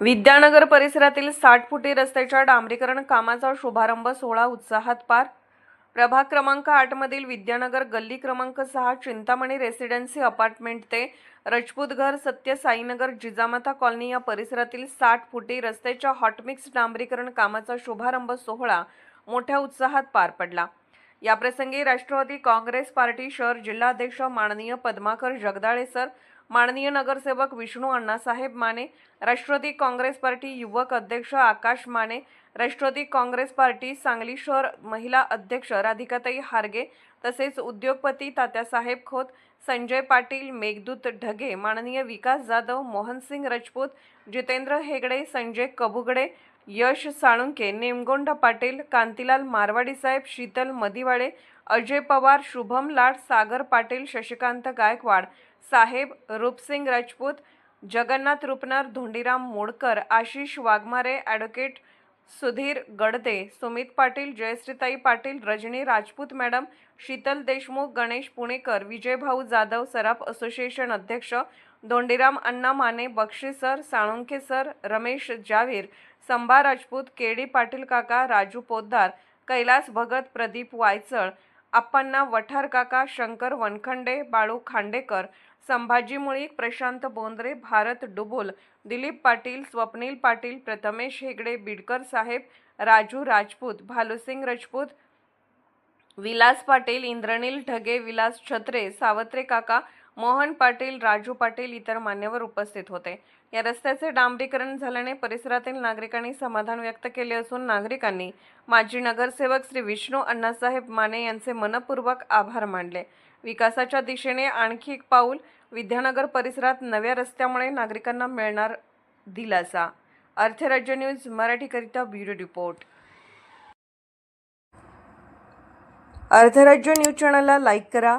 विद्यानगर परिसरातील साठ फुटी रस्त्याच्या डांबरीकरण कामाचा शुभारंभ सोहळा उत्साहात पार. प्रभाग क्रमांक आठमधील विद्यानगर गल्ली क्रमांक सहा चिंतामणी रेसिडेन्सी अपार्टमेंट ते रजपूत घर सत्य साईनगर जिजामाता कॉलनी या परिसरातील साठ फुटी रस्त्याच्या हॉटमिक्स डांबरीकरण कामाचा शुभारंभ सोहळा मोठ्या उत्साहात पार पडला. याप्रसंगी राष्ट्रवादी काँग्रेस पार्टी शहर जिल्हाध्यक्ष माननीय पद्माकर जगदाळे सर माननीय नगरसेवक विष्णू अण्णासाहेब माने राष्ट्रवादी काँग्रेस पार्टी युवक अध्यक्ष आकाश माने राष्ट्रवादी काँग्रेस पार्टी सांगली शहर महिला अध्यक्ष राधिकाताई हारगे तसेच उद्योगपती तात्यासाहेब खोत संजय पाटील मेघदूत ढगे माननीय Vikas Jadhav Mohansingh Rajput Jitendra Hegde Sanjay Kabugade Yash Salunke Nemgond Patil Kantilal Marwadi saheb Sheetal Madiwale Ajay Pawar Shubham Lad Sagar Patil Shashikant Gaikwad saheb Roopsingh Rajput Jagannath Rupnar Dhondiram Modkar Ashish Waghmare advocate Sudhir Gadade Sumit Patil Jayashreetai Patil Rajani Rajput madam Sheetal Deshmukh Ganesh Punekar Vijaybhau Jadhav Saraf association अध्यक्ष Dhondiram Anna Mane Bakshi sir Salunkhe sir Ramesh Javir Sambha Rajput KD Patil काका राजू पोद्दार कैलास भगत प्रदीप वायचळ आप्पांना वठार काका शंकर वनखंडे बाळू खांडेकर संभाजी मुळीक प्रशांत बोंद्रे भारत डुबुल दिलीप पाटील स्वप्नील पाटील प्रथमेश हेगडे बिडकर साहेब राजू राजपूत भालूसिंग राजपूत विलास पाटील इंद्रनील ढगे विलास छत्रे सावत्रे काका मोहन पाटील राजू पाटील इतर मान्यवर उपस्थित होते. या रस्त्याचे डांबरीकरण झाल्याने परिसरातील नागरिकांनी समाधान व्यक्त केले असून नागरिकांनी माजी नगरसेवक श्री विष्णू अण्णासाहेब माने यांचे मनपूर्वक आभार मानले. विकासाच्या दिशेने आणखी एक पाऊल विद्यानगर परिसरात नव्या रस्त्यामुळे नागरिकांना मिळणार दिलासा. अर्थराज्य न्यूज मराठीकरिता ब्युरो रिपोर्ट. अर्थराज्य न्यूज चॅनलला लाईक करा